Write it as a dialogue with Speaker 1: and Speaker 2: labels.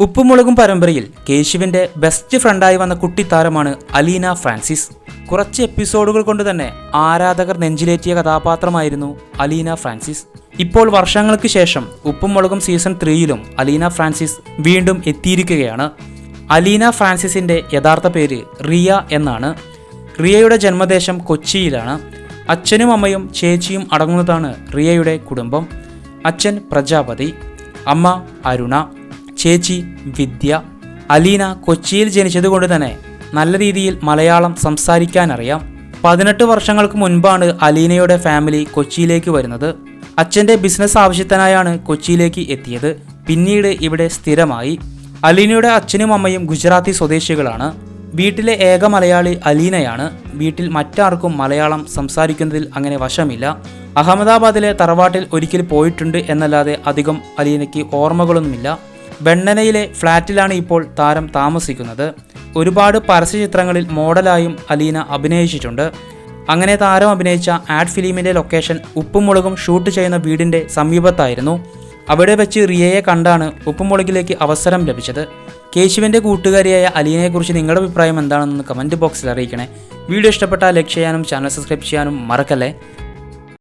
Speaker 1: ഉപ്പുമുളകും പരമ്പരയിൽ കേശുവിന്റെ ബെസ്റ്റ് ഫ്രണ്ടായി വന്ന കുട്ടിത്താരമാണ് അലീന ഫ്രാൻസിസ്. കുറച്ച് എപ്പിസോഡുകൾ കൊണ്ട് തന്നെ ആരാധകർ നെഞ്ചിലേറ്റിയ കഥാപാത്രമായിരുന്നു അലീന ഫ്രാൻസിസ്. ഇപ്പോൾ വർഷങ്ങൾക്ക് ശേഷം ഉപ്പും മുളകും സീസൺ ത്രീയിലും അലീന ഫ്രാൻസിസ് വീണ്ടും എത്തിയിരിക്കുകയാണ്. അലീന ഫ്രാൻസിസിന്റെ യഥാർത്ഥ പേര് റിയ എന്നാണ്. റിയയുടെ ജന്മദേശം കൊച്ചിയിലാണ്. അച്ഛനും അമ്മയും ചേച്ചിയും അടങ്ങുന്നതാണ് റിയയുടെ കുടുംബം. അച്ഛൻ പ്രജാപതി അമ്മ അരുണ ചേച്ചി വിദ്യ അലീന കൊച്ചിയിൽ ജനിച്ചതുകൊണ്ട് തന്നെ നല്ല രീതിയിൽ മലയാളം സംസാരിക്കാനറിയാം പതിനെട്ട് വർഷങ്ങൾക്ക് മുൻപാണ് അലീനയുടെ ഫാമിലി കൊച്ചിയിലേക്ക് വരുന്നത്. അച്ഛന്റെ ബിസിനസ് ആവശ്യത്തിനായാണ് കൊച്ചിയിലേക്ക് എത്തിയത്. പിന്നീട് ഇവിടെ സ്ഥിരമായി. അലീനയുടെ അച്ഛനും അമ്മയും ഗുജറാത്തി സ്വദേശികളാണ്. വീട്ടിലെ ഏക മലയാളി അലീനയാണ്. വീട്ടിൽ മറ്റാർക്കും മലയാളം സംസാരിക്കുന്നതിൽ അങ്ങനെ വശമില്ല. അഹമ്മദാബാദിലെ തറവാട്ടിൽ ഒരിക്കൽ പോയിട്ടുണ്ട് എന്നല്ലാതെ അധികം അലീനയ്ക്ക് ഓർമ്മകളൊന്നുമില്ല. വെണ്ണനയിലെ ഫ്ലാറ്റിലാണ് ഇപ്പോൾ താരം താമസിക്കുന്നത്. ഒരുപാട് പരസ്യചിത്രങ്ങളിൽ മോഡലായും അലീന അഭിനയിച്ചിട്ടുണ്ട്. അങ്ങനെ താരം അഭിനയിച്ച ആഡ് ഫിലിമിന്റെ ലൊക്കേഷൻ ഉപ്പുമുളകും ഷൂട്ട് ചെയ്യുന്ന വീടിന്റെ സമീപത്തായിരുന്നു. അവിടെ വെച്ച് റിയയെ കണ്ടാണ് ഉപ്പുമുളകിലേക്ക് അവസരം ലഭിച്ചത്. കേശുവിന്റെ കൂട്ടുകാരിയായ അലീനയെക്കുറിച്ച് നിങ്ങളുടെ അഭിപ്രായം എന്താണെന്ന് കമന്റ് ബോക്സിൽ അറിയിക്കണേ. വീഡിയോ ഇഷ്ടപ്പെട്ടാൽ ലൈക്ക് ചെയ്യാനും ചാനൽ സബ്സ്ക്രൈബ് ചെയ്യാനും മറക്കല്ലേ?